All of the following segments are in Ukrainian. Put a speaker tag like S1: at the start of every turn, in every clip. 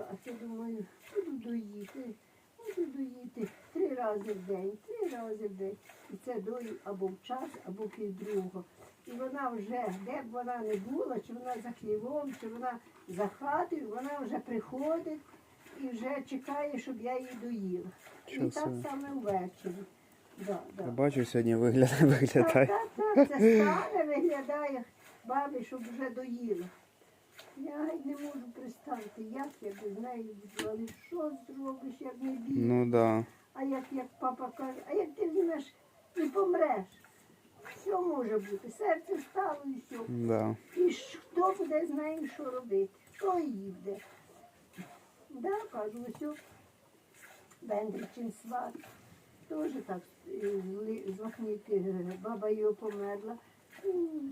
S1: А це думаю, буду доїти, буду доїти три рази в день, три рази в день. І це дою або в час, або півдругого. І вона вже, де б вона не була, чи вона за хлівом, чи вона за хатою, вона вже приходить і вже чекає, щоб я її доїла. І
S2: Чого
S1: так саме ввечері. Да, да.
S2: Я бачу, сьогодні виглядає, виглядає.
S1: Так, так, так, це стане, виглядає бабі, щоб вже доїла. Я не можу представити, як я без неї буду, але що зробиш, як не бій.
S2: Ну да.
S1: А як, як папа каже, а як ти візьмеш і помреш? Все може бути, серце стало і все.
S2: Да.
S1: І ж хто буде з нею що робити? Хто її буде? Да, кажу, ось Бендрічин сват. Теж так е, злахніти, е, баба його померла,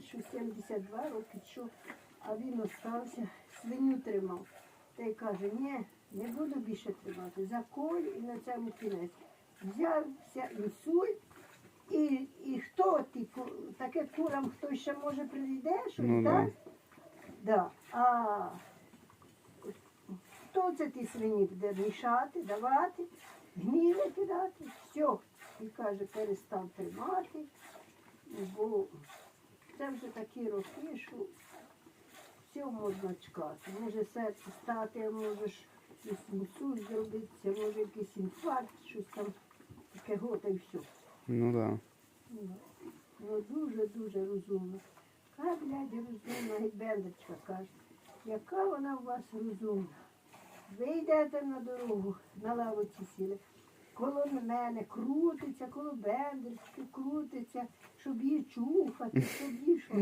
S1: що 72 роки, що, а він остався, свиню тримав. Та й каже, ні, не буду більше тримати, заколь і на цьому кінець. Взявся інсульт, і, і хто ти, таке курам хтось ще може прийде, щось
S2: Ну,
S1: дасть? Да. А хто це ті свині буде мішати, давати, гніли кидати, все. І каже, перестав тримати, бо це вже такі роки, що все можна чекати. Може серце стати, можеш якийсь інсульт зробитися, може якийсь інфаркт, щось там таке гота і все.
S2: Ну да.
S1: Ну, дуже-дуже розумна. Яка, блядь, розумна, Бендочка каже, яка вона у вас розумна. Ви йдете на дорогу, на лавиці сіли, коло мене крутиться, коло Бендочки крутиться, щоб її чухати, щоб її що.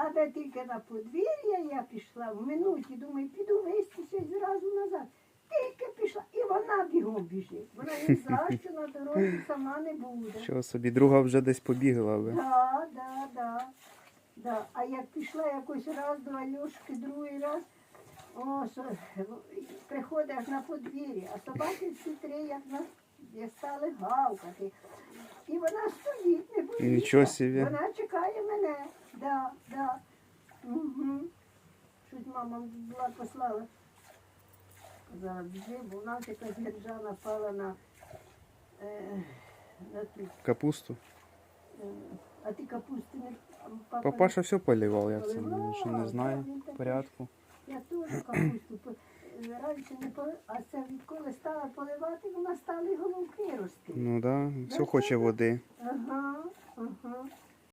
S1: А де тільки на подвір'я я пішла в минуті, думаю, піду вистися зразу назад. Тільки пішла, і вона бігом біжить. Вона ні за що на дорозі сама не буде.
S2: Що собі, друга вже десь побігла ви.
S1: Да, да, да. Да. А як пішла якось раз до Альошки, другий раз, о, со, приходить на подвір'я, а собаки всі три, як на стали гавкати. І вона стоїть, не боїться.
S2: Нічого собі.
S1: Вона чекає мене. Да, да. Угу. Щось мама була послала. Зараз біжи, бо вона така гіржа напала на, е, на ту
S2: Капусту.
S1: Е, А ти капусти не папа,
S2: Папаша все полівав, як це
S1: Поливав,
S2: ще не знає
S1: так, він
S2: порядку.
S1: Я теж капусту по- е, раніше не поли... а це відколи стала поливати, вона стала і головки рости.
S2: Ну да, все хоче води.
S1: Ага, ага.